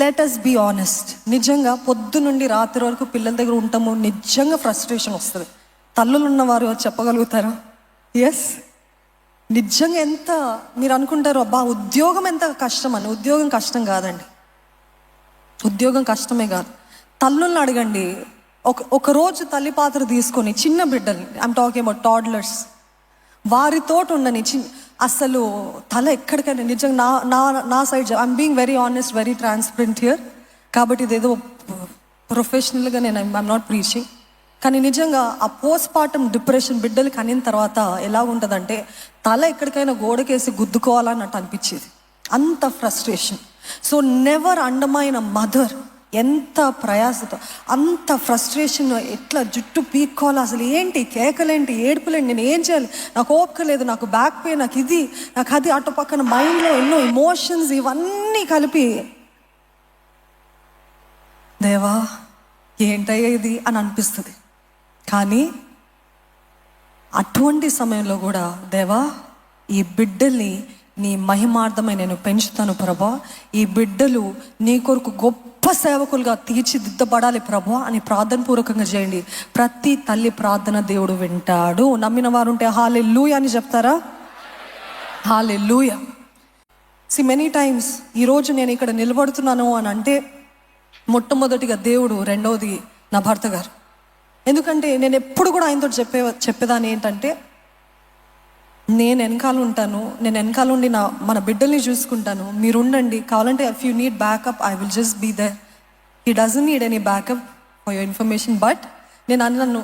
Let us be honest నిజంగా పొద్దు నుండి రాత్రి వరకు పిల్లల దగ్గర ఉంటాము నిజంగా ఫ్రస్ట్రేషన్ వస్తుంది. తల్లులు ఉన్నవారు చెప్పగలుగుతారా? ఎస్ నిజంగా ఎంత మీరు అనుకుంటారు అబ్బా ఉద్యోగం ఎంత కష్టం అని. ఉద్యోగం కష్టం కాదండి. ఉద్యోగం కష్టమే కాదు. తల్లుల్ని అడగండి. ఒక ఒక రోజు తల్లి పాత్ర తీసుకొని చిన్న బిడ్డల్ని ఐమ్ టాకింగ్ అబౌట్ టాడ్లర్స్ వారితోటి ఉండని చిన్న అసలు తల ఎక్కడికైనా నిజంగా నా నా నా side I'm being very honest very transparent here కాబట్టి ఇదేదో ప్రొఫెషనల్గా నేను ఐమ్ నాట్ ప్రీచింగ్ కానీ నిజంగా ఆ పోస్ట్ పార్టం డిప్రెషన్ బిడ్డలు కనిన తర్వాత ఎలా ఉంటుందంటే తల ఎక్కడికైనా గోడకేసి గుద్దుకోవాలన్నట్టు అనిపించేది. అంత ఫ్రస్ట్రేషన్ సో నెవర్ అండమైన మదర్ ఎంత ప్రయాసతో అంత ఫ్రస్ట్రేషన్ ఎట్లా జుట్టు పీక్కోవాలి అసలు ఏంటి? కేకలేంటి? ఏడుపులేంటి? నేను ఏం చేయాలి? నాకు ఓపిక లేదు నాకు బ్యాక్ పెయిన్ నాకు ఇది నాకు అది అటు పక్కన మైండ్లో ఎన్నో ఎమోషన్స్ ఇవన్నీ కలిపి. దేవా ఏంటయ్యా ఇది? అని అనిపిస్తుంది. కానీ అటువంటి సమయంలో కూడా దేవా ఈ బిడ్డల్ని నీ మహిమార్థమై నేను పెంచుతాను ప్రభా. ఈ బిడ్డలు నీ కొరకు గొప్ప సేవకులుగా తీర్చిదిద్దబడాలి ప్రభు అని ప్రార్థన పూర్వకంగా చేయండి. ప్రతి తల్లి ప్రార్థన దేవుడు వింటాడు. నమ్మిన వారు ఉంటే హాలే లూయ అని చెప్తారా? హాలే లూయ సి మెనీ టైమ్స్ ఈరోజు నేను ఇక్కడ నిలబడుతున్నాను అని అంటే మొట్టమొదటిగా దేవుడు రెండవది నా భర్త గారు. ఎందుకంటే నేను ఎప్పుడు కూడా ఆయనతో చెప్పే చెప్పేదాన్ని ఏంటంటే నేను వెనకాల ఉంటాను నేను వెనకాల ఉండి నా మన బిడ్డల్ని చూసుకుంటాను. మీరు ఉండండి కావాలంటే if you need backup I will just be the he doesn't need any backup for your information but నేను అన్నాను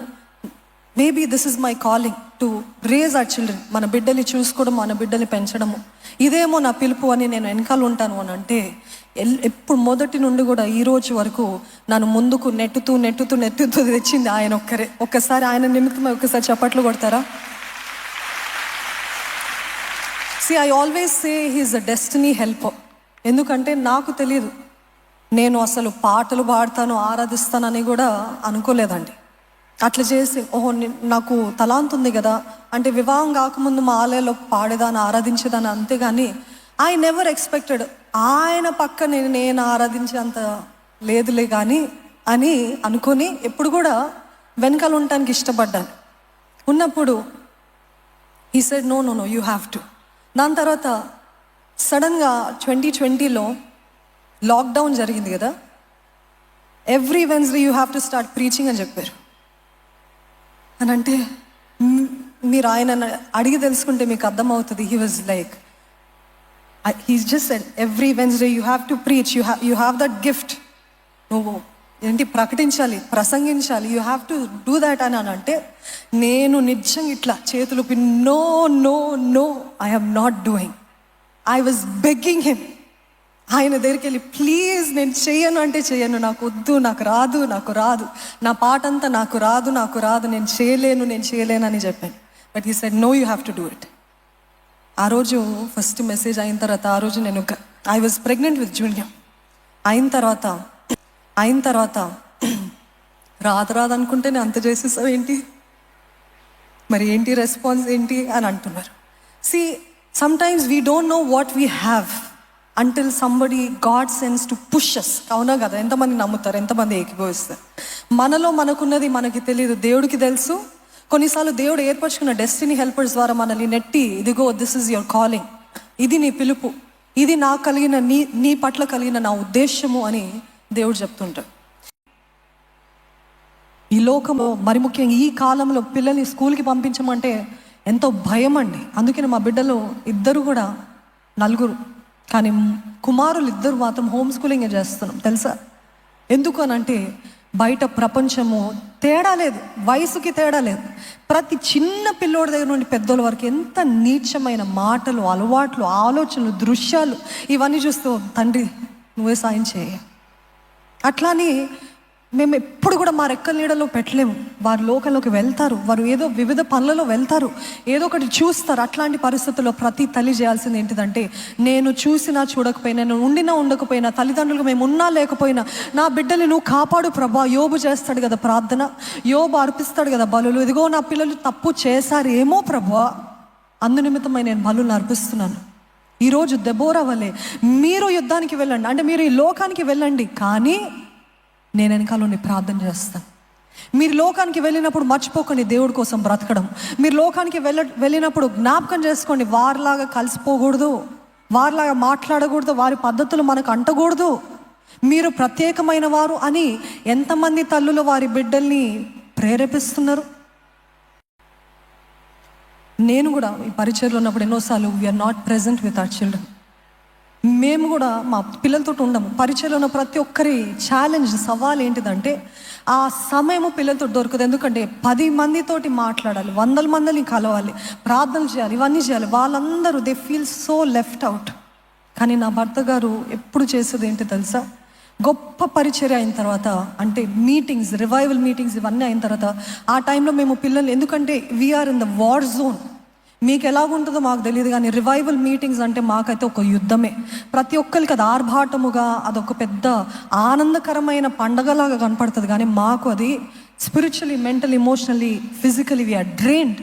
maybe this is my calling to raise our children మన బిడ్డల్ని చూసుకోవడం మన బిడ్డల్ని పెంచడము. ఇదేమో నా పిలుపు అని నేను వెనకాల ఉంటాను అని అంటే ఎల్ ఎప్పుడు మొదటి నుండి కూడా ఈ రోజు వరకు నన్ను ముందుకు నెట్టుతూ నెట్టుతూ నెట్టుతూ తెచ్చింది ఆయన ఒక్కరే. ఒక్కసారి ఆయన నిమిత్తమై ఒక్కసారి చప్పట్లు కొడతారా? See I always say he's a destiny help ఎందుకంటే నాకు తెలియదు నేను అసలు పాటలు పాడతాను ఆరాధిస్తానని కూడా అనుకోలేదండి. అట్లా చేసి ఓహో నాకు తలాంత్ ఉంది కదా అంటే వివాహం కాకముందు మా ఆలయంలో పాడేదాన్ని ఆరాధించేదాన్ని అంతేగాని ఐ నెవర్ ఎక్స్పెక్టెడ్ ఆయన పక్క నేను నేను ఆరాధించే అంత లేదులే కానీ అని అనుకొని ఎప్పుడు కూడా వెనకాల ఉండటానికి ఇష్టపడ్డాను. ఉన్నప్పుడు ఈ side no no no you have to దాని తర్వాత సడన్గా ట్వంటీ ట్వంటీలో లాక్డౌన్ జరిగింది కదా. Every Wednesday you have to start preaching అని చెప్పారు. అని అంటే మీరు ఆయన అడిగి తెలుసుకుంటే మీకు అర్థమవుతుంది. He was like he's just every Wednesday you have to preach you have you have that gift నువ్వు ఏంటి? ప్రకటించాలి ప్రసంగించాలి. You have to do that అని అని అంటే నేను నిజంగా ఇట్లా చేతులు no no no I am not doing I was begging him ఆయన దగ్గరికి వెళ్ళి ప్లీజ్ నేను చేయను అంటే చేయను నాకు వద్దు నాకు రాదు నాకు రాదు. నా పాట అంతా నాకు రాదు నాకు రాదు. నేను చేయలేను నేను చేయలేను అని చెప్పాను. But he said no you have to do it ఆ రోజు ఫస్ట్ మెసేజ్ అయిన తర్వాత ఆ రోజు నేను I was pregnant with junior అయిన తర్వాత అయిన తర్వాత రాదు రాదు అనుకుంటే నేను అంత చేసేసావు ఏంటి? మరి ఏంటి రెస్పాన్స్ ఏంటి అని అంటున్నారు. See sometimes we don't know what we have until somebody God sends to push us అవునా కదా? ఎంతమంది నమ్ముతారు? ఎంతమంది ఏకీభవిస్తారు? మనలో మనకున్నది మనకి తెలియదు దేవుడికి తెలుసు. కొన్నిసార్లు దేవుడు ఏర్పరచుకున్న డెస్టినీ హెల్పర్స్ ద్వారా మనల్ని నెట్టి ఇదిగో దిస్ ఇస్ యువర్ కాలింగ్ ఇది నీ పిలుపు. ఇది నాకు కలిగిన నీ నీ పట్ల కలిగిన నా ఉద్దేశము అని దేవుడు చెప్తుంటాడు. ఈ లోకము మరి ముఖ్యంగా ఈ కాలంలో పిల్లల్ని స్కూల్కి పంపించమంటే ఎంతో భయం అండి అందుకని మా బిడ్డలు ఇద్దరు కూడా నలుగురు కానీ కుమారులు ఇద్దరు మాత్రం హోమ్ స్కూలింగ్ చేస్తున్నాం తెలుసా? ఎందుకు అని అంటే బయట ప్రపంచము తేడా లేదు వయసుకి తేడా లేదు. ప్రతి చిన్న పిల్లోడి దగ్గర నుండి పెద్దోళ్ళ వరకు ఎంత నీచమైన మాటలు అలవాట్లు ఆలోచనలు దృశ్యాలు ఇవన్నీ చూస్తూ తండ్రి నువ్వే సాయం చేయ. అట్లానే మేము ఎప్పుడు కూడా మా రెక్కల నీడలో పెట్టలేము. వారు లోకంలోకి వెళ్తారు. వారు ఏదో వివిధ పనులలో వెళ్తారు. ఏదో ఒకటి చూస్తారు. అట్లాంటి పరిస్థితుల్లో ప్రతి తల్లి చేయాల్సింది ఏంటిదంటే నేను చూసినా చూడకపోయినా నేను ఉండినా ఉండకపోయినా తల్లిదండ్రులకు మేము ఉన్నా లేకపోయినా నా బిడ్డని నువ్వు కాపాడు ప్రభా. యోబు చేస్తాడు కదా ప్రార్థన. యోబు అర్పిస్తాడు కదా బలులు. ఇదిగో నా పిల్లలు తప్పు చేశారేమో ప్రభా. అందు నిమిత్తమై నేను బలులు అర్పిస్తున్నాను. ఈరోజు దెబోరా వలె మీరు యుద్ధానికి వెళ్ళండి. అంటే మీరు ఈ లోకానికి వెళ్ళండి. కానీ నేను వెనకాలని ప్రార్థన చేస్తాను మీరు లోకానికి వెళ్ళినప్పుడు మర్చిపోకండి దేవుడి కోసం బ్రతకడం. మీరు లోకానికి వెళ్ళ వెళ్ళినప్పుడు జ్ఞాపకం చేసుకోండి. వారిలాగా కలిసిపోకూడదు. వారిలాగా మాట్లాడకూడదు. వారి పద్ధతులు మనకు అంటకూడదు. మీరు ప్రత్యేకమైన వారు అని ఎంతమంది తల్లులు వారి బిడ్డల్ని ప్రేరేపిస్తున్నారు? నేను కూడా ఈ పరిచయలో ఉన్నప్పుడు ఎన్నోసార్లు we are not present with our children మేము కూడా మా పిల్లలతో ఉండము. పరిచయలో ఉన్న ప్రతి ఒక్కరి ఛాలెంజ్ సవాల్ ఏంటిదంటే ఆ సమయము పిల్లలతో దొరకదు. ఎందుకంటే పది మందితోటి మాట్లాడాలి వందల మందిని కలవాలి ప్రార్థనలు చేయాలి ఇవన్నీ చేయాలి. వాళ్ళందరూ they feel so left out కానీ నా భర్త గారు ఎప్పుడు చేసేది ఏంటి తెలుసా? గొప్ప పరిచర్య అయిన తర్వాత అంటే మీటింగ్స్ రివైవల్ మీటింగ్స్ ఇవన్నీ అయిన తర్వాత ఆ టైంలో మేము పిల్లలు ఎందుకంటే we are in the war zone మీకు ఎలాగుంటుందో మాకు తెలియదు కానీ రివైవల్ మీటింగ్స్ అంటే మాకైతే ఒక యుద్ధమే. ప్రతి ఒక్కరికి అది ఆర్భాటముగా అదొక పెద్ద ఆనందకరమైన పండగలాగా కనపడుతుంది కానీ మాకు అది spiritually mental emotionally physically we are drained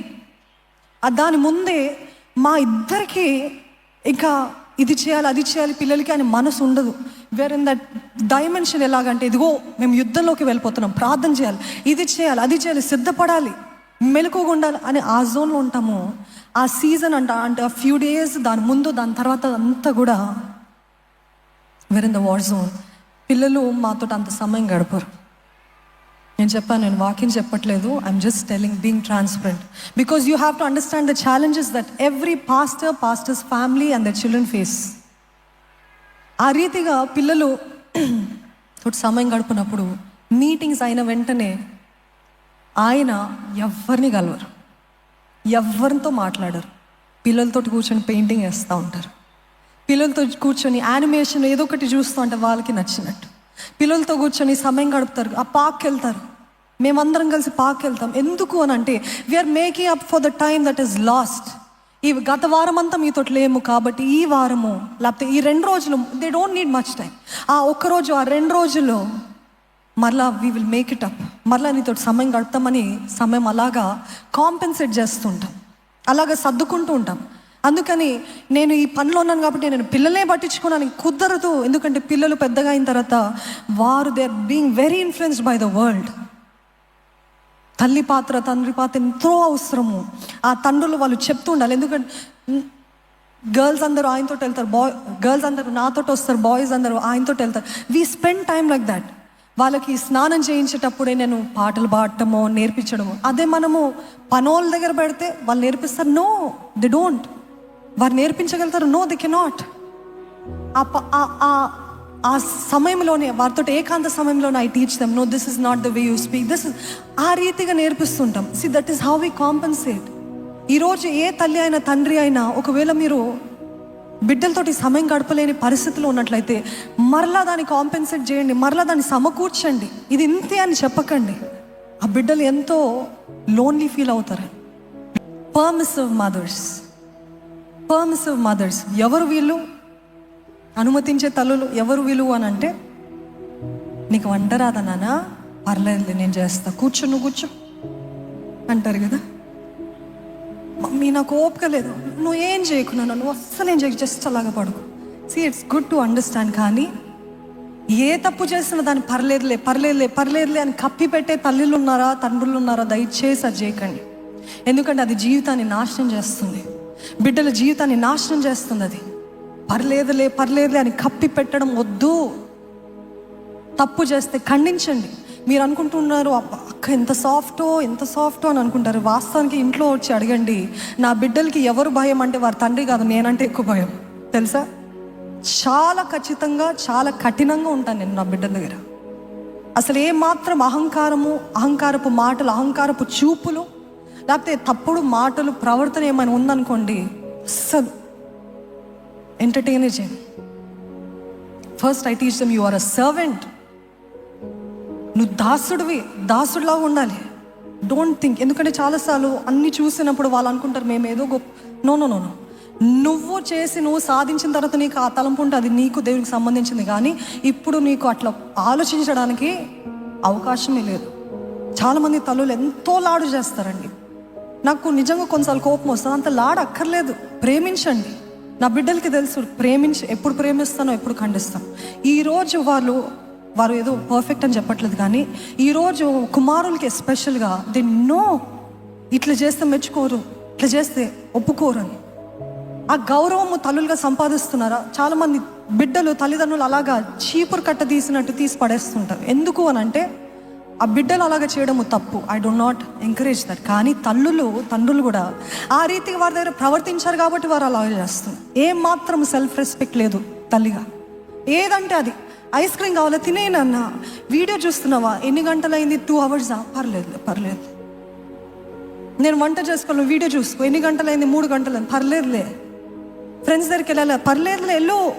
దాని ముందే మా ఇద్దరికి ఇంకా ఇది చేయాలి అది చేయాలి పిల్లలకి అని మనసు ఉండదు. వేర్ ఇన్ దట్ డైమెన్షన్ ఎలాగంటే ఇదిగో మేము యుద్ధంలోకి వెళ్ళిపోతున్నాం ప్రార్థన చేయాలి ఇది చేయాలి అది చేయాలి సిద్ధపడాలి మెలకుగా ఉండాలి అని ఆ జోన్లో ఉంటాము. ఆ సీజన్ అంట అంటే ఆ ఫ్యూ డేస్ దాని ముందు దాని తర్వాత అంతా కూడా we're in the war zone పిల్లలు మాతో అంత సమయం గడపరు. నేను చెప్పాను నేను వాకింగ్ చెప్పట్లేదు. I'm just telling being transparent because you have to understand the challenges that every pastor pastors family and the children face ఆ రీతిగా పిల్లలు తోటి సమయం గడుపునప్పుడు మీటింగ్స్ అయిన వెంటనే ఆయన ఎవరిని కలవరు. ఎవరితో మాట్లాడరు. పిల్లలతో కూర్చొని పెయింటింగ్ వేస్తూ ఉంటారు. పిల్లలతో కూర్చొని యానిమేషన్ ఏదో ఒకటి చూస్తూ ఉంటే వాళ్ళకి నచ్చినట్టు. పిల్లలతో కూర్చొని సమయం గడుపుతారు. ఆ పార్క్ వెళ్తారు. మేమందరం కలిసి పార్క్ వెళ్తాం. ఎందుకు అని అంటే we are making up for the time that is lost ఈ గత వారం అంతా మీతో లేము కాబట్టి ఈ వారము లేకపోతే ఈ రెండు రోజులు they don't need much time ఆ ఒక్క రోజు ఆ రెండు రోజుల్లో మరలా we will make it up మరలా నీతో సమయం గడతామని సమయం అలాగా కాంపెన్సేట్ చేస్తుంటాం. అలాగా సర్దుకుంటూ ఉంటాం. అందుకని నేను ఈ పనిలో ఉన్నాను కాబట్టి నేను పిల్లలే పట్టించుకున్నాను కుదరదు. ఎందుకంటే పిల్లలు పెద్దగా అయిన తర్వాత వారు they are being very influenced by the world తల్లి పాత్ర తండ్రి పాత్ర ఎంతో అవసరము. ఆ తండ్రులు వాళ్ళు చెప్తూ ఉండాలి. ఎందుకంటే గర్ల్స్ అందరూ ఆయనతో వెళ్తారు బాయ్ గర్ల్స్ అందరూ నాతో వస్తారు బాయ్స్ అందరూ ఆయనతో వెళ్తారు. We spend time like that వాళ్ళకి స్నానం చేయించేటప్పుడే నేను పాటలు పాడటమో నేర్పించడము. అదే మనము పనోళ్ళ దగ్గర పెడితే వాళ్ళు నేర్పిస్తారు నో ది డోంట్. వారు నేర్పించగలుగుతారు నో ది కెనాట్. ఆ ప- ఆ- ఆ- సమయంలోనే వారితో ఏకాంత సమయంలోనే I teach them no this is not the way you speak. This is ఆ రీతిగా నేర్పిస్తుంటాం. See that is how we compensate ఈరోజు ఏ తల్లి అయినా తండ్రి అయినా ఒకవేళ మీరు బిడ్డలతోటి సమయం గడపలేని పరిస్థితిలో ఉన్నట్లయితే మరలా దాన్ని కాంపెన్సేట్ చేయండి మరలా దాన్ని సమకూర్చండి. ఇది ఇంతే అని చెప్పకండి. ఆ బిడ్డలు ఎంతో లోన్లీ ఫీల్ అవుతారు. పర్మిసివ్ మదర్స్ పర్మిసివ్ మదర్స్ ఎవరు వీళ్ళు? అనుమతించే తల్లులు ఎవరు వీళ్ళు అని అంటే నీకు వంట రాదా నాన్న? పర్లేదులే నేను చేస్తా. కూర్చో నువ్వు కూర్చో. అంటారు కదా. మమ్మీ నాకు ఓపిక లేదు. నువ్వు ఏం చేయకున్నా నువ్వు అస్సలు ఏం చేయకు జస్ట్ అలాగా పడుకో. See it's good to understand కానీ ఏ తప్పు చేసినా దాన్ని పర్లేదులే పర్లేదులే పర్లేదులే అని కప్పి పెట్టే తల్లులు ఉన్నారా తండ్రులు ఉన్నారా దయచేసి అది చేయకండి. ఎందుకంటే అది జీవితాన్ని నాశనం చేస్తుంది. బిడ్డల జీవితాన్ని నాశనం చేస్తుంది అది. పర్లేదులే పర్లేదులే అని కప్పి పెట్టడం వద్దు. తప్పు చేస్తే ఖండించండి. మీరు అనుకుంటున్నారు అక్క ఎంత సాఫ్టో ఎంత సాఫ్టో అని అనుకుంటారు. వాస్తవానికి ఇంట్లో వచ్చి అడగండి నా బిడ్డలకి ఎవరు భయం అంటే వారి తండ్రి కాదు నేనంటే ఎక్కువ భయం. తెలుసా? చాలా ఖచ్చితంగా చాలా కఠినంగా ఉంటాను నేను నా బిడ్డల దగ్గర. అసలు ఏ మాత్రం అహంకారము అహంకారపు మాటలు అహంకారపు చూపులు లేకపోతే తప్పుడు మాటలు ప్రవర్తన ఏమైనా ఉందనుకోండి అస్సలు ఎంటర్టైన్ చేయండి. First I teach them you are a servant నువ్వు దాసుడివి దాసుడిలాగా ఉండాలి. డోంట్ థింక్ ఎందుకంటే చాలాసార్లు అన్ని చూసినప్పుడు వాళ్ళు అనుకుంటారు మేము ఏదో గొప్ప నో నో నో నో నువ్వు చేసి నువ్వు సాధించిన తర్వాత నీకు ఆ తలంపు ఉంటే అది నీకు దేవునికి సంబంధించింది. కానీ ఇప్పుడు నీకు అట్లా ఆలోచించడానికి అవకాశమే లేదు. చాలామంది తల్లులు ఎంతో లాడు చేస్తారండి. నాకు నిజంగా కొన్నిసార్లు కోపం వస్తుంది. అంత లాడు అక్కర్లేదు. ప్రేమించండి. నా బిడ్డలకి తెలుసు. ప్రేమించి ఎప్పుడు ప్రేమిస్తానో ఎప్పుడు ఖండిస్తాను ఈరోజు వాళ్ళు వారు ఏదో పర్ఫెక్ట్ అని చెప్పట్లేదు కానీ ఈరోజు కుమారులకి ఎస్పెషల్గా దే నో ఇట్లా చేస్తే మెచ్చుకోరు ఇట్లా చేస్తే ఒప్పుకోరు అని. ఆ గౌరవము తల్లులుగా సంపాదిస్తున్నారా? చాలామంది బిడ్డలు తల్లిదండ్రులు అలాగా చీపురు కట్ట తీసినట్టు తీసి పడేస్తుంటారు. ఎందుకు అని అంటే ఆ బిడ్డలు అలాగా చేయడము తప్పు. I don't not encourage that కానీ తల్లులు తండ్రులు కూడా ఆ రీతికి వారి దగ్గర ప్రవర్తించారు కాబట్టి వారు అలాగే చేస్తున్నారు. ఏం మాత్రం సెల్ఫ్ రెస్పెక్ట్ లేదు తల్లిగా. ఏదంటే అది. ఐస్ క్రీమ్ కావాలా? తినేనన్నా వీడియో చూస్తున్నావా? ఎన్ని గంటలైంది? టూ అవర్సా పర్లేదు పర్లేదు. నేను వంట చేసుకోవాలి వీడియో చూసుకో. ఎన్ని గంటలైంది? మూడు గంటలు పర్లేదులే. ఫ్రెండ్స్ దగ్గరికి వెళ్ళాలి? పర్లేదులే వెళ్ళు.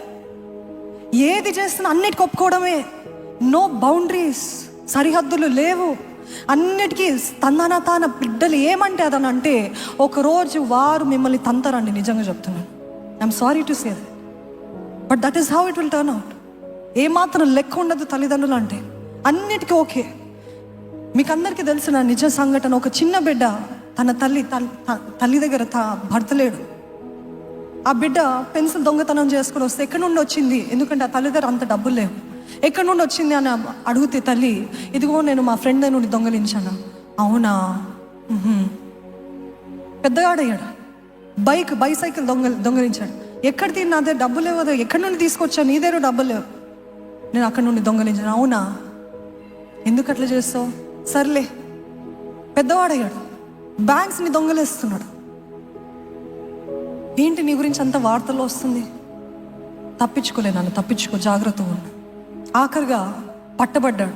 ఏది చేస్తున్నా అన్నిటికి ఒప్పుకోవడమే నో బౌండరీస్ సరిహద్దులు లేవు. అన్నిటికీ తందన తాన బిడ్డలు ఏమంటే అదని అంటే ఒకరోజు వారు మిమ్మల్ని తంతారండి. నిజంగా చెప్తున్నాను. I'm sorry to say but that is how it will turn out ఏమాత్రం లెక్క ఉండదు తల్లిదండ్రులు అంటే. అన్నిటికీ ఓకే. మీకు అందరికీ తెలిసిన నిజ సంఘటన. ఒక చిన్న బిడ్డ తన తల్లి తల్లి దగ్గర తా భర్త లేడు. ఆ బిడ్డ పెన్సిల్ దొంగతనం చేసుకుని వస్తే ఎక్కడి నుండి వచ్చింది? ఎందుకంటే ఆ తల్లి దగ్గర అంత డబ్బులు లేవు. ఎక్కడి నుండి వచ్చింది అని అడిగితే తల్లి ఇదిగో నేను మా ఫ్రెండ్ నుండి దొంగలించాను. అవునా? పెద్దగాడయ్యాడు. బైక్ బైసైకిల్ దొంగ దొంగలించాడు. ఎక్కడ తీ నా దగ్గర డబ్బులు లేవు కదా, ఎక్కడి నుండి తీసుకొచ్చా నీ దగ్గర డబ్బులు లేవు. నేను అక్కడ నుండి దొంగలించాను. అవునా? ఎందుకు అట్లా చేస్తావు? సర్లే. పెద్దవాడయ్యాడు. బ్యాంక్స్ని దొంగలేస్తున్నాడు. ఏంటి నీ గురించి అంత వార్తల్లో వస్తుంది? తప్పించుకోలే నన్ను తప్పించుకో జాగ్రత్తగా ఉన్నా ఆఖరిగా పట్టబడ్డాడు.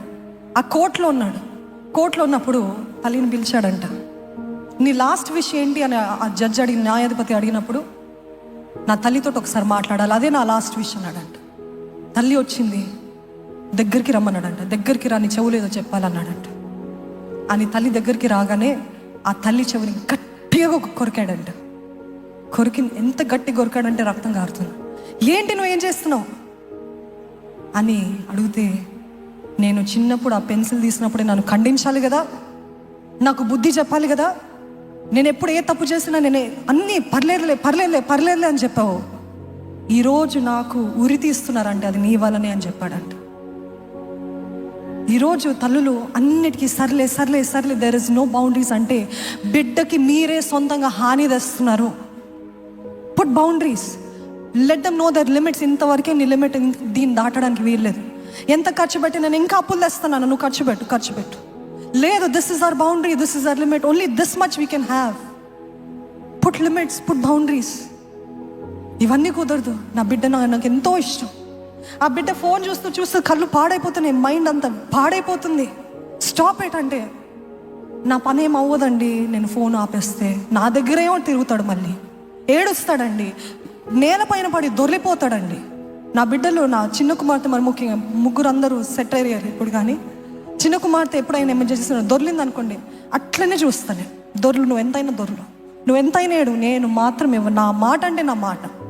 ఆ కోర్టులో ఉన్నాడు. కోర్టులో ఉన్నప్పుడు తల్లిని పిలిచాడంట. నీ లాస్ట్ విషయం ఏంటి అని ఆ జడ్జి అడిగిన న్యాయాధిపతి అడిగినప్పుడు నా తల్లితో ఒకసారి మాట్లాడాలి అదే నా లాస్ట్ విష్ అన్నాడంట. తల్లి వచ్చింది దగ్గరికి రమ్మన్నాడంట. దగ్గరికి రాని చెవులేదో చెప్పాలన్నాడంట. అని తల్లి దగ్గరికి రాగానే ఆ తల్లి చెవిని గట్టిగా కొరికాడంట. కొరికి ఎంత గట్టి కొరికాడంటే రక్తం కారుతుంది ఏంటి నువ్వు ఏం చేస్తున్నావు? అని అడిగితే నేను చిన్నప్పుడు ఆ పెన్సిల్ తీసినప్పుడే నన్ను ఖండించాలి కదా. నాకు బుద్ధి చెప్పాలి కదా. నేను ఎప్పుడు ఏ తప్పు చేసినా నేను అన్నీ పర్లేదులే పర్లేదులే పర్లేదులే అని చెప్పావు. ఈరోజు నాకు ఉరి తీస్తున్నారంటే అది నీ వల్లనే అని చెప్పాడంట. ఈరోజు తల్లులు అన్నిటికీ సర్లే సర్లే సర్లే దెర్ ఇస్ నో బౌండరీస్ అంటే బిడ్డకి మీరే సొంతంగా హాని తెస్తున్నారు. Put boundaries let them know their limits ఇంతవరకే నీ లిమిట్ దీన్ని దాటడానికి వీల్లేదు. ఎంత ఖర్చు పెట్టి నేను ఇంకా అప్పులు తెస్తున్నాను నువ్వు ఖర్చు పెట్టు ఖర్చు పెట్టు. లేదు this is our boundary this is our limit only this much we can have put limits put boundaries ఇవన్నీ కుదరదు. నా బిడ్డ నాకు ఎంతో ఇష్టం. ఆ బిడ్డ ఫోన్ చూస్తూ చూస్తూ కళ్ళు పాడైపోతున్నాయి మైండ్ అంతా పాడైపోతుంది. స్టాప్ ఏంటంటే నా పని ఏం అవ్వదండి నేను ఫోన్ ఆపేస్తే. నా దగ్గరేమో తిరుగుతాడు మళ్ళీ. ఏడుస్తాడండి. నేలపైన పడి దొర్లిపోతాడండి. నా బిడ్డలు నా చిన్న కుమార్తె మరి ముఖ్యంగా ముగ్గురు అందరూ సెట్ అయ్యారు ఇప్పుడు కానీ. చిన్న కుమార్తె ఎప్పుడైనా ఎమర్జెన్సీ చేసిన దొర్లింది అనుకోండి అట్లనే చూస్తాను. దొర్లు నువ్వు ఎంతైనా దొర్లు. నువ్వు ఎంతైనా ఏడు నేను మాత్రం నా మాట అంటే నా మాట.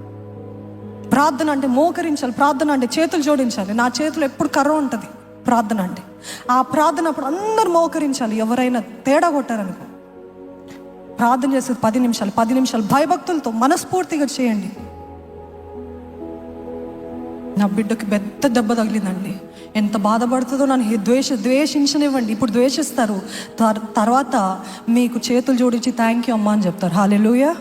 ప్రార్థన అంటే మోకరించాలి ప్రార్థన అంటే చేతులు జోడించాలి. నా చేతులు ఎప్పుడు కర్ర ఉంటుంది? ప్రార్థన అంటే. ఆ ప్రార్థన అప్పుడు అందరు మోకరించాలి. ఎవరైనా తేడా కొట్టారనుకో. ప్రార్థన చేసేది పది నిమిషాలు. పది నిమిషాలు భయభక్తులతో మనస్ఫూర్తిగా చేయండి. నా బిడ్డకి పెద్ద దెబ్బ తగిలిందండి. ఎంత బాధపడుతుందో నన్ను ద్వేష ద్వేషించనివ్వండి. ఇప్పుడు ద్వేషిస్తారు. తర్వాత మీకు చేతులు జోడించి థ్యాంక్ యూ అమ్మా అని చెప్తారు. హాలెలుయా